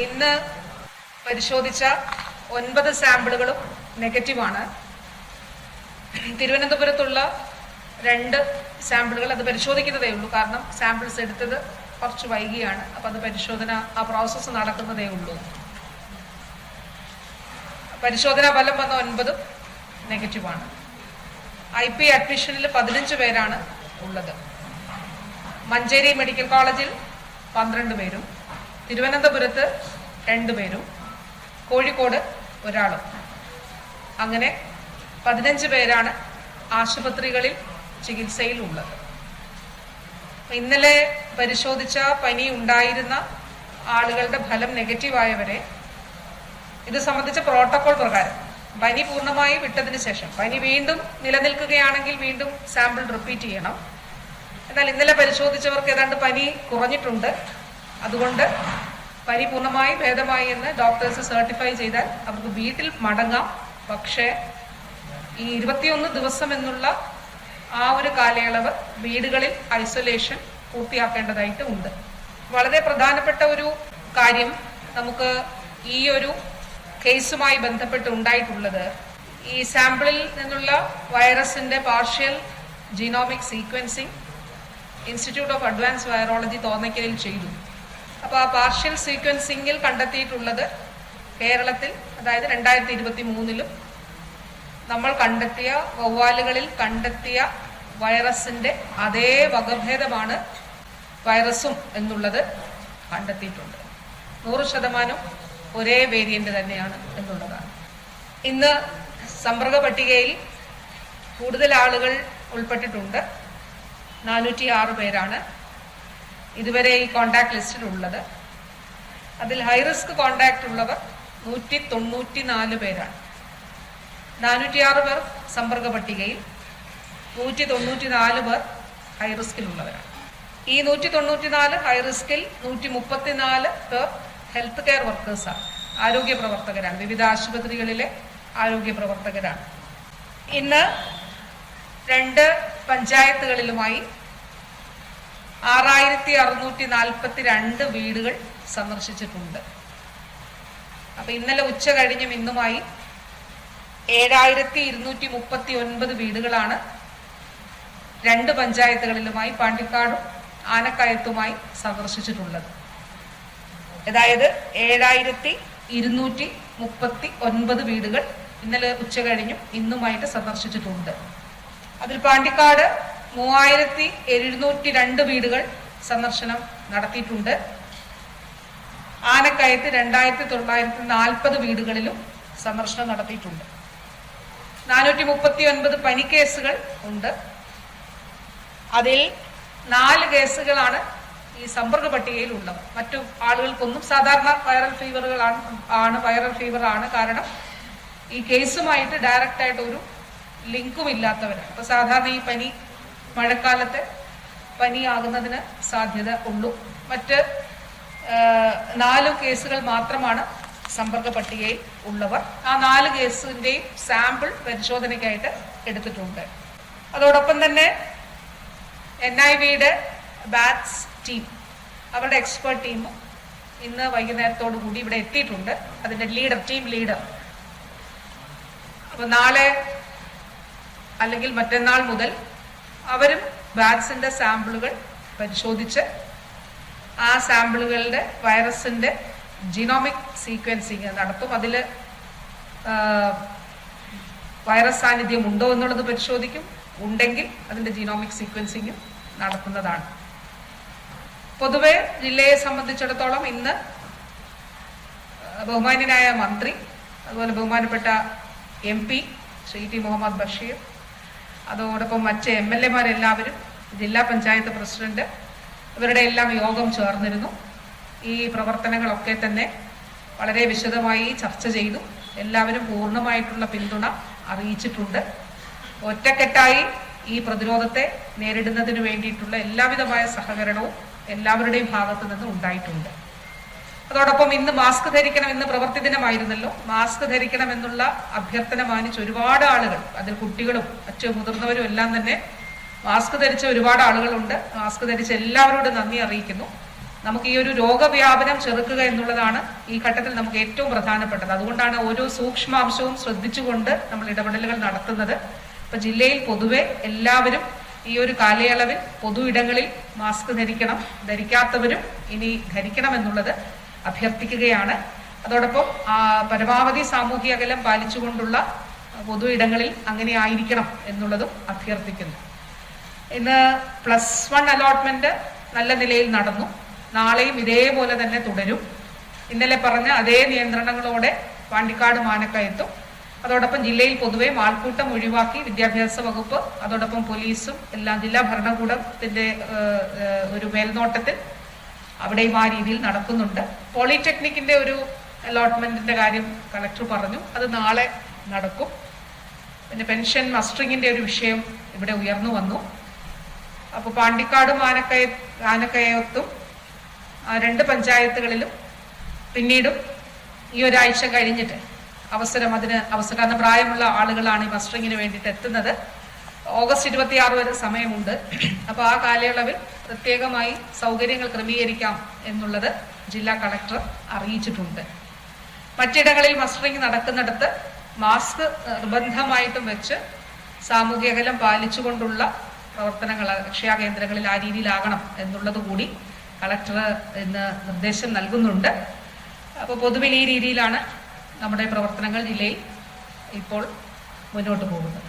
ഇന്ന് പരിശോധിച്ച ഒൻപത് സാമ്പിളുകളും നെഗറ്റീവാണ്. തിരുവനന്തപുരത്തുള്ള രണ്ട് സാമ്പിളുകൾ അത് പരിശോധിക്കുന്നതേ ഉള്ളൂ. കാരണം സാമ്പിൾസ് എടുത്തത് കുറച്ച് വൈകിയാണ്. അപ്പം അത് പരിശോധന ആ പ്രോസസ്സ് നടക്കുന്നതേ ഉള്ളൂ. പരിശോധനാ ഫലം വന്ന ഒൻപതും നെഗറ്റീവാണ്. ഐ പി അഡ്മിഷനിൽ പതിനഞ്ച് പേരാണ് ഉള്ളത്. മഞ്ചേരി മെഡിക്കൽ കോളേജിൽ പന്ത്രണ്ട് പേരും തിരുവനന്തപുരത്ത് രണ്ടുപേരും കോഴിക്കോട് ഒരാളും. അങ്ങനെ പതിനഞ്ച് പേരാണ് ആശുപത്രികളിൽ ചികിത്സയിൽ ഉള്ളത് ഇന്നലെ പരിശോധിച്ച പനി ഉണ്ടായിരുന്ന ആളുകളുടെ ഫലം നെഗറ്റീവായവരെ ഇത് സംബന്ധിച്ച പ്രോട്ടോകോൾ പ്രകാരം പനി പൂർണമായി വിട്ടതിന് ശേഷം പനി വീണ്ടും നിലനിൽക്കുകയാണെങ്കിൽ വീണ്ടും സാമ്പിൾ റിപ്പീറ്റ് ചെയ്യണം. എന്നാൽ ഇന്നലെ പരിശോധിച്ചവർക്ക് ഏതാണ്ട് പനി കുറഞ്ഞിട്ടുണ്ട്. അതുകൊണ്ട് പനി പൂർണമായി ഭേദമായി എന്ന് ഡോക്ടേഴ്സ് സർട്ടിഫൈ ചെയ്താൽ അവർക്ക് വീട്ടിൽ മടങ്ങാം. പക്ഷേ ഈ ഇരുപത്തിയൊന്ന് ദിവസം എന്നുള്ള ആ ഒരു കാലയളവ് വീടുകളിൽ ഐസൊലേഷൻ പൂർത്തിയാക്കേണ്ടതായിട്ട് ഉണ്ട്. വളരെ പ്രധാനപ്പെട്ട ഒരു കാര്യം നമുക്ക് ഈ ഒരു കേസുമായി ബന്ധപ്പെട്ട് ഉണ്ടായിട്ടുള്ളത്. ഈ സാമ്പിളിൽ നിന്നുള്ള വൈറസിന്റെ partial genomic sequencing institute of advance virology തോന്നയ്ക്കലിൽ ചെയ്തു. അപ്പോൾ ആ പാർഷ്യൽ സീക്വൻസിങ്ങിൽ കണ്ടെത്തിയിട്ടുള്ളത് കേരളത്തിൽ അതായത് രണ്ടായിരത്തി ഇരുപത്തി മൂന്നിലും നമ്മൾ കണ്ടെത്തിയ വവ്വാലുകളിൽ കണ്ടെത്തിയ വൈറസിന്റെ അതേ വകഭേദമാണ് വൈറസും എന്നുള്ളത് കണ്ടെത്തിയിട്ടുണ്ട്. നൂറ് ശതമാനം ഒരേ വേരിയന്റ് തന്നെയാണ് എന്നുള്ളതാണ്. ഇന്ന് സമ്പർക്ക പട്ടികയിൽ കൂടുതൽ ആളുകൾ ഉൾപ്പെട്ടിട്ടുണ്ട്. നാനൂറ്റി ആറ് പേരാണ്. ഇതുവരെ ഈ കോണ്ടാക്ട് ലിസ്റ്റിൽ ഉള്ളത്. അതിൽ ഹൈ റിസ്ക് കോണ്ടാക്ട് ഉള്ളവർ നൂറ്റി തൊണ്ണൂറ്റി നാല് പേരാണ്. നാനൂറ്റിയാറ് പേർ സമ്പർക്ക പട്ടികയിൽ നൂറ്റി തൊണ്ണൂറ്റി നാല് പേർ ഹൈ റിസ്കിലുള്ളവരാണ് ഈ നൂറ്റി തൊണ്ണൂറ്റി നാല് ഹൈ റിസ്കിൽ നൂറ്റി മുപ്പത്തിനാല് പേർ ഹെൽത്ത് കെയർ വർക്കേഴ്സാണ് ആരോഗ്യ പ്രവർത്തകരാണ്. വിവിധ ആശുപത്രികളിലെ ആരോഗ്യ പ്രവർത്തകരാണ്. ഇന്ന് രണ്ട് പഞ്ചായത്തുകളിലുമായി ആറായിരത്തി അറുന്നൂറ്റി നാൽപ്പത്തി രണ്ട് വീടുകൾ സന്ദർശിച്ചിട്ടുണ്ട്. അപ്പൊ ഇന്നലെ ഉച്ച കഴിഞ്ഞും ഇന്നുമായി ഏഴായിരത്തി ഇരുന്നൂറ്റി മുപ്പത്തി ഒൻപത് വീടുകളാണ് രണ്ട് പഞ്ചായത്തുകളിലുമായി പാണ്ടിക്കാടും ആനക്കയത്തുമായി സന്ദർശിച്ചിട്ടുള്ളത്. അതായത് ഏഴായിരത്തി ഇരുന്നൂറ്റി മുപ്പത്തി ഒൻപത് വീടുകൾ ഇന്നലെ ഉച്ച കഴിഞ്ഞും ഇന്നുമായിട്ട് സന്ദർശിച്ചിട്ടുണ്ട്. അതിൽ പാണ്ടിക്കാട് മൂവായിരത്തി എഴുന്നൂറ്റി രണ്ട് വീടുകൾ സന്ദർശനം നടത്തിയിട്ടുണ്ട്. ആനക്കയത്ത് രണ്ടായിരത്തി തൊള്ളായിരത്തി നാൽപ്പത് വീടുകളിലും സന്ദർശനം നടത്തിയിട്ടുണ്ട്. നാനൂറ്റി മുപ്പത്തി ഒൻപത് പനി കേസുകൾ ഉണ്ട്. അതിൽ നാല് കേസുകളാണ് ഈ സമ്പർക്ക പട്ടികയിൽ ഉള്ളത് മറ്റു ആളുകൾക്കൊന്നും സാധാരണ വൈറൽ ഫീവറുകളാണ് ആണ് വൈറൽ ആണ്. കാരണം ഈ കേസുമായിട്ട് ഡയറക്റ്റായിട്ട് ഒരു ലിങ്കും ഇല്ലാത്തവരാണ്. അപ്പൊ സാധാരണ ഈ പനി മഴക്കാലത്ത് പനിയാകുന്നതിന് സാധ്യത ഉള്ളൂ. മറ്റ് നാല് കേസുകൾ മാത്രമാണ് സമ്പർക്ക പട്ടികയിൽ ഉള്ളവർ. ആ നാല് കേസിന്റെയും സാമ്പിൾ പരിശോധനയ്ക്കായിട്ട് എടുത്തിട്ടുണ്ട്. അതോടൊപ്പം തന്നെ എൻ ഐ വിയുടെ ബാറ്റ്സ് ടീം അവരുടെ എക്സ്പേർട്ട് ടീം ഇന്ന് വൈകുന്നേരത്തോടു കൂടി ഇവിടെ എത്തിയിട്ടുണ്ട്. അതിന്റെ ലീഡർ ടീം ലീഡർ. അപ്പൊ നാളെ അല്ലെങ്കിൽ മറ്റന്നാൾ മുതൽ അവരും വാക്സിന്റെ സാമ്പിളുകൾ പരിശോധിച്ച് ആ സാമ്പിളുകളുടെ വൈറസിന്റെ ജിനോമിക് സീക്വൻസിങ് നടത്തും. അതിൽ വൈറസ് സാന്നിധ്യം ഉണ്ടോ എന്നുള്ളത് പരിശോധിക്കും. ഉണ്ടെങ്കിൽ അതിന്റെ ജിനോമിക് സീക്വൻസിങ്ങും നടത്തുന്നതാണ്. പൊതുവെ ജില്ലയെ സംബന്ധിച്ചിടത്തോളം ഇന്ന് ബഹുമാന്യനായ മന്ത്രി അതുപോലെ ബഹുമാനപ്പെട്ട M P Shri T Muhammad Basheer അതോടൊപ്പം മറ്റ് എം എൽ എമാരെല്ലാവരും ജില്ലാ പഞ്ചായത്ത് പ്രസിഡന്റ് ഇവരുടെ എല്ലാം യോഗം ചേർന്നിരുന്നു. ഈ പ്രവർത്തനങ്ങളൊക്കെ തന്നെ വളരെ വിശദമായി ചർച്ച ചെയ്തു. എല്ലാവരും പൂർണമായിട്ടുള്ള പിന്തുണ അറിയിച്ചിട്ടുണ്ട്. ഒറ്റക്കെട്ടായി ഈ പ്രതിരോധത്തെ നേരിടുന്നതിന് വേണ്ടിയിട്ടുള്ള എല്ലാവിധമായ സഹകരണവും എല്ലാവരുടെയും ഭാഗത്തു നിന്ന് ഉണ്ടായിട്ടുണ്ട്. അതോടൊപ്പം ഇന്ന് മാസ്ക് ധരിക്കണം ഇന്ന് പ്രവൃത്തി ദിനമായിരുന്നല്ലോ. മാസ്ക് ധരിക്കണം എന്നുള്ള അഭ്യർത്ഥന മാനിച്ച് ഒരുപാട് ആളുകൾ അതിൽ കുട്ടികളും മറ്റു മുതിർന്നവരും എല്ലാം തന്നെ മാസ്ക് ധരിച്ച ഒരുപാട് ആളുകളുണ്ട്. മാസ്ക് ധരിച്ച എല്ലാവരോടും നന്ദി അറിയിക്കുന്നു. നമുക്ക് ഈ ഒരു രോഗവ്യാപനം ചെറുക്കുക എന്നുള്ളതാണ് ഈ ഘട്ടത്തിൽ നമുക്ക് ഏറ്റവും പ്രധാനപ്പെട്ടത്. അതുകൊണ്ടാണ് ഓരോ സൂക്ഷ്മാംശവും ശ്രദ്ധിച്ചുകൊണ്ട് നമ്മൾ ഇടപെടലുകൾ നടത്തുന്നത്. ഇപ്പൊ ജില്ലയിൽ പൊതുവെ എല്ലാവരും ഈ ഒരു കാലയളവിൽ പൊതു ഇടങ്ങളിൽ മാസ്ക് ധരിക്കണം. ധരിക്കാത്തവരും ഇനി ധരിക്കണം എന്നുള്ളത് അഭ്യർത്ഥിക്കുകയാണ്. അതോടൊപ്പം പരമാവധി സാമൂഹിക അകലം പാലിച്ചുകൊണ്ടുള്ള പൊതു ഇടങ്ങളിൽ അങ്ങനെ ആയിരിക്കണം എന്നുള്ളതും അഭ്യർത്ഥിക്കുന്നു. ഇന്ന് പ്ലസ് വൺ അലോട്ട്മെന്റ് നല്ല നിലയിൽ നടന്നു. നാളെയും ഇതേപോലെ തന്നെ തുടരും. ഇന്നലെ പറഞ്ഞ അതേ നിയന്ത്രണങ്ങളോടെ പാണ്ടിക്കാട് മാനക്കയത്തും അതോടൊപ്പം ജില്ലയിൽ പൊതുവെ ആൾക്കൂട്ടം ഒഴിവാക്കി വിദ്യാഭ്യാസ വകുപ്പ് അതോടൊപ്പം പോലീസും എല്ലാം ജില്ലാ ഭരണകൂടത്തിന്റെ ഒരു മേൽനോട്ടത്തിൽ അവിടെയും ആ രീതിയിൽ നടക്കുന്നുണ്ട്. പോളിടെക്നിക്കിന്റെ ഒരു അലോട്ട്മെന്റിന്റെ കാര്യം കളക്ടർ പറഞ്ഞു. അത് നാളെ നടക്കും. പിന്നെ പെൻഷൻ മസ്റ്ററിങ്ങിന്റെ ഒരു വിഷയം ഇവിടെ ഉയർന്നു വന്നു. അപ്പോൾ പാണ്ടിക്കാടും ആനക്കയ ആനക്കയത്തും രണ്ട് പഞ്ചായത്തുകളിലും പിന്നീടും ഈ ഒരാഴ്ച കഴിഞ്ഞിട്ട് അവസരം അതിന് അവസരം. പ്രായമുള്ള ആളുകളാണ് ഈ മസ്റ്ററിങ്ങിന് വേണ്ടിയിട്ട് എത്തുന്നത്. ഓഗസ്റ്റ് ഇരുപത്തിയാറ് വരെ സമയമുണ്ട്. അപ്പോൾ ആ കാലയളവിൽ പ്രത്യേകമായി സൗകര്യങ്ങൾ ക്രമീകരിക്കാം എന്നുള്ളത് ജില്ലാ കളക്ടർ അറിയിച്ചിട്ടുണ്ട്. മറ്റിടങ്ങളിൽ മസ്റ്ററിംഗ് നടക്കുന്നിടത്ത് മാസ്ക് നിർബന്ധമായിട്ടും വെച്ച് സാമൂഹ്യ അകലം പാലിച്ചുകൊണ്ടുള്ള പ്രവർത്തനങ്ങൾ അക്ഷയ കേന്ദ്രങ്ങളിൽ ആ രീതിയിലാകണം എന്നുള്ളത് കൂടി കളക്ടർ ഇന്ന് നിർദ്ദേശം നൽകുന്നുണ്ട്. അപ്പോൾ പൊതുവിൽ ഈ രീതിയിലാണ് നമ്മുടെ പ്രവർത്തനങ്ങൾ ജില്ലയിൽ ഇപ്പോൾ മുന്നോട്ട് പോകുന്നത്.